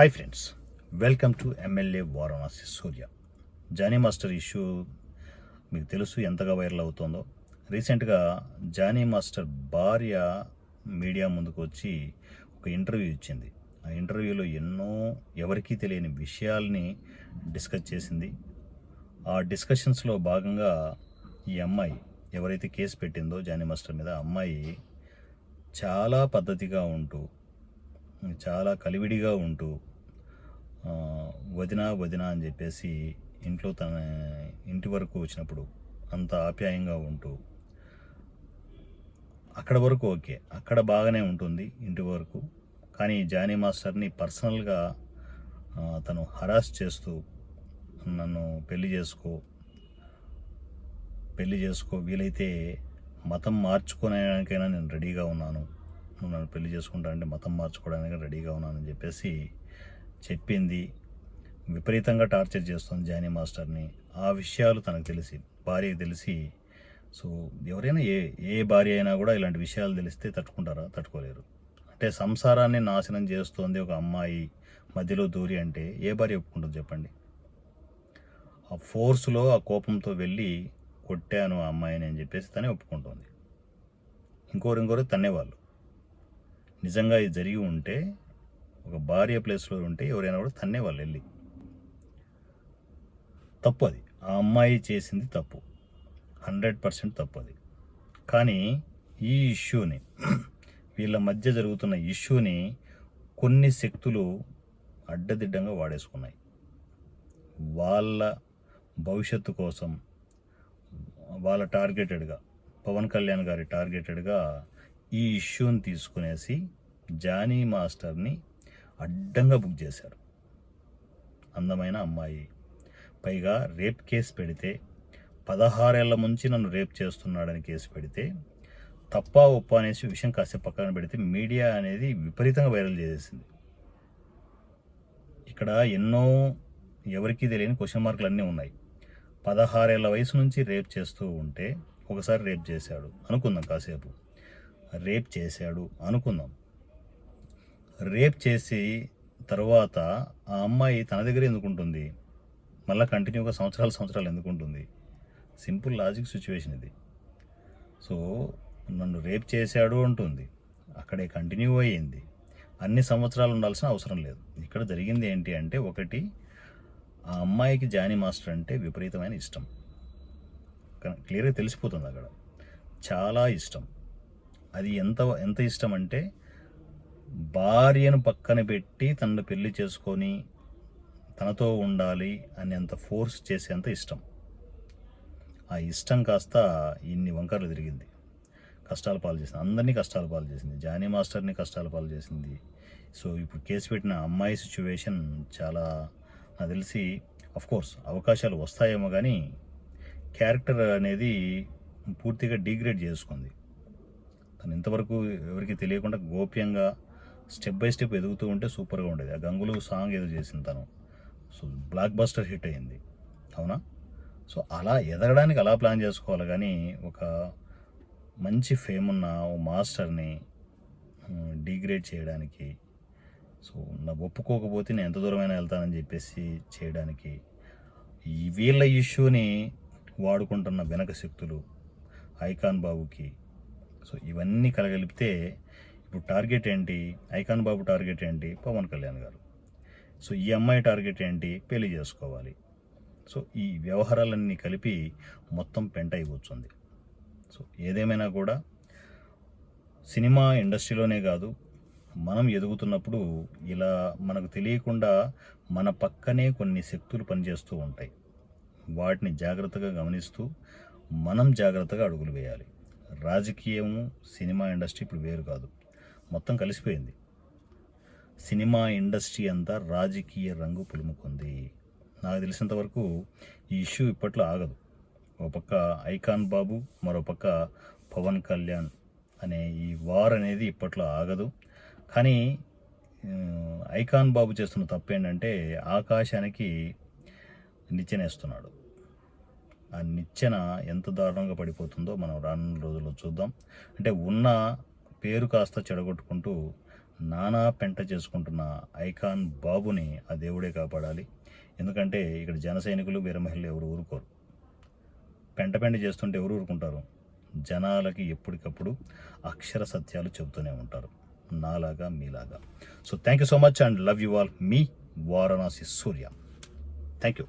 Hi friends welcome to MLA Varanasi Surya Jani master issue మీకు తెలుసు ఎంతగా viral అవుతుందో. రీసెంట్గా జానీ మాస్టర్ భార్య మీడియా ముందుకు వచ్చి ఒక ఇంటర్వ్యూ ఇచ్చింది. ఆ ఇంటర్వ్యూలో ఎన్నో ఎవరికీ తెలియని విషయాల్ని డిస్కస్ చేసింది. ఆ డిస్కషన్స్లో భాగంగా ఈ అమ్మాయి ఎవరైతే కేసు పెట్టిందో జానీ మాస్టర్ మీద అమ్మాయి చాలా పద్ధతిగా ఉంటూ చాలా కలివిడిగా ఉంటూ వదినా వదినా అని చెప్పేసి ఇంట్లో తన ఇంటి వరకు వచ్చినప్పుడు అంత ఆప్యాయంగా ఉంటూ అక్కడ వరకు ఓకే అక్కడ బాగానే ఉంటుంది ఇంటి వరకు. కానీ జానీ మాస్టర్ని పర్సనల్గా తను హరాస్ చేస్తూ నన్ను పెళ్ళి చేసుకో పెళ్ళి చేసుకో వీలైతే మతం మార్చుకోవడానికైనా నేను రెడీగా ఉన్నాను. నువ్వు నన్ను పెళ్ళి చేసుకుంటా అంటే మతం మార్చుకోవడానికి రెడీగా ఉన్నానని చెప్పేసి చెప్పింది విపరీతంగా టార్చర్ చేస్తుంది జానీ మాస్టర్ని. ఆ విషయాలు తనకు తెలిసి భార్యకి తెలిసి సో ఎవరైనా ఏ ఏ భార్య అయినా కూడా ఇలాంటి విషయాలు తెలిస్తే తట్టుకుంటారా తట్టుకోలేరు. అంటే సంసారాన్ని నాశనం చేస్తోంది ఒక అమ్మాయి మధ్యలో దూరి అంటే ఏ భార్య ఒప్పుకుంటుంది చెప్పండి? ఆ ఫోర్స్లో ఆ కోపంతో వెళ్ళి కొట్టాను ఆ అమ్మాయిని అని చెప్పేసి తనే ఒప్పుకుంటుంది. ఇంకోరు ఇంకోరు తన్నేవాళ్ళు. నిజంగా ఇది జరిగి ఉంటే ఒక భార్య ప్లేస్లో ఉంటే ఎవరైనా కూడా తన్నే వాళ్ళు వెళ్ళి. తప్పు అది. ఆ అమ్మాయి చేసింది తప్పు. హండ్రెడ్ పర్సెంట్ తప్పు అది. కానీ ఈ ఇష్యూని వీళ్ళ మధ్య జరుగుతున్న ఇష్యూని కొన్ని శక్తులు అడ్డదిడ్డంగా వాడేసుకున్నాయి. వాళ్ళ భవిష్యత్తు కోసం వాళ్ళ టార్గెటెడ్గా పవన్ కళ్యాణ్ గారి టార్గెటెడ్గా ఈ ఇష్యూని తీసుకునేసి జానీ మాస్టర్ని అడ్డంగా బుక్ చేశారు. అందమైన అమ్మాయి. పైగా రేప్ కేసు పెడితే పదహారేళ్ళ ముంచి నన్ను రేప్ చేస్తున్నాడని కేసు పెడితే తప్ప ఒప్ప అనేసి విషయం కాసేపు పక్కన పెడితే మీడియా అనేది విపరీతంగా వైరల్ చేసేసింది. ఇక్కడ ఎన్నో ఎవరికీ తెలియని క్వశ్చన్ మార్కులు అన్నీ ఉన్నాయి. పదహారేళ్ళ వయసు నుంచి రేప్ చేస్తూ ఉంటే ఒకసారి రేప్ చేశాడు. అనుకుందాం కాసేపు. రేప్ చేశాడు. అనుకుందాం. రేప్ చేసి తర్వాత ఆ అమ్మాయి తన దగ్గర ఎందుకుంటుంది? మళ్ళీ కంటిన్యూగా సంవత్సరాలు సంవత్సరాలు ఎందుకు ఉంటుంది సింపుల్ లాజిక్ సిచ్యువేషన్ ఇది. సో నన్ను రేప్ చేశాడు అంటుంది. అక్కడే కంటిన్యూ అయ్యింది. అన్ని సంవత్సరాలు ఉండాల్సిన అవసరం లేదు. ఇక్కడ జరిగింది ఏంటి అంటే ఒకటి ఆ అమ్మాయికి జానీ మాస్టర్ అంటే విపరీతమైన ఇష్టం. క్లియర్గా తెలిసిపోతుంది అక్కడ. చాలా ఇష్టం. అది ఎంత ఎంత ఇష్టం అంటే భార్యను పక్కన పెట్టి తనను పెళ్ళి చేసుకొని తనతో ఉండాలి అనేంత ఫోర్స్ చేసేంత ఇష్టం. ఆ ఇష్టం కాస్త ఇన్ని వంకర్లు తిరిగింది. కష్టాలు పాలు చేసింది. అందరినీ కష్టాలు పాలు చేసింది. జానీ మాస్టర్ని కష్టాలు పాలు చేసింది. సో ఇప్పుడు కేసు పెట్టిన అమ్మాయి సిచ్యువేషన్ చాలా నాకు తెలిసి కోర్స్ అవకాశాలు వస్తాయేమో కానీ క్యారెక్టర్ అనేది పూర్తిగా డిగ్రేడ్ చేసుకుంది. తను ఇంతవరకు ఎవరికి తెలియకుండా గోప్యంగా స్టెప్ బై స్టెప్ ఎదుగుతూ ఉంటే సూపర్గా ఉండేది. ఆ గంగులు సాంగ్ ఏదో చేసింది తను. సో బ్లాక్ బస్టర్ హిట్ అయింది. అవునా? సో అలా ఎదగడానికి అలా ప్లాన్ చేసుకోవాలి. కానీ ఒక మంచి ఫేమ్ ఉన్న ఓ మాస్టర్ని డిగ్రేడ్ చేయడానికి సో నా ఒప్పుకోకపోతే నేను ఎంత దూరమైనా వెళ్తానని చెప్పేసి చేయడానికి వీళ్ళ ఇష్యూని వాడుకుంటున్న వెనక శక్తులు ఐకాన్ బాబుకి సో ఇవన్నీ కలగలిపితే ఇప్పుడు టార్గెట్ ఏంటి? ఐకాన్ బాబు టార్గెట్ ఏంటి? పవన్ కళ్యాణ్ గారు. సో ఈ అమ్మాయి టార్గెట్ ఏంటి? పెళ్ళి చేసుకోవాలి. సో ఈ వ్యవహారాలన్నీ కలిపి మొత్తం పెంట అయిపోతుంది సో ఏదేమైనా కూడా సినిమా ఇండస్ట్రీలోనే కాదు మనం ఎదుగుతున్నప్పుడు ఇలా మనకు తెలియకుండా మన పక్కనే కొన్ని శక్తులు పనిచేస్తూ ఉంటాయి. వాటిని జాగ్రత్తగా గమనిస్తూ మనం జాగ్రత్తగా అడుగులు వేయాలి. రాజకీయము సినిమా ఇండస్ట్రీ ఇప్పుడు వేరు కాదు. మొత్తం కలిసిపోయింది. సినిమా ఇండస్ట్రీ అంతా రాజకీయ రంగు పులుముకుంది. నాకు తెలిసినంతవరకు ఈ ఇష్యూ ఇప్పట్లో ఆగదు. ఒక పక్క ఐకాన్ బాబు మరో పక్క పవన్ కళ్యాణ్ అనే ఈ వార్ అనేది ఇప్పట్లో ఆగదు. కానీ ఐకాన్ బాబు చేస్తున్న తప్పు ఏంటంటే ఆకాశానికి నిచ్చెనేస్తున్నాడు. ఆ నిచ్చెన ఎంత దారుణంగా పడిపోతుందో మనం రానున్న రోజుల్లో చూద్దాం. అంటే ఉన్న పేరు కాస్త చెడగొట్టుకుంటూ నానా పెంట చేసుకుంటున్న ఐకాన్ బాబుని ఆ దేవుడే కాపాడాలి. ఎందుకంటే ఇక్కడ జన సైనికులు వీరమహిళలు ఎవరు ఊరుకోరు. పెంట పెంట చేస్తుంటే ఎవరు ఊరుకుంటారు? జనాలకి ఎప్పటికప్పుడు అక్షర సత్యాలు చెబుతూనే ఉంటారు. నాలాగా మీలాగా. So thank you so much and love you all me Varanasi Surya. Thank you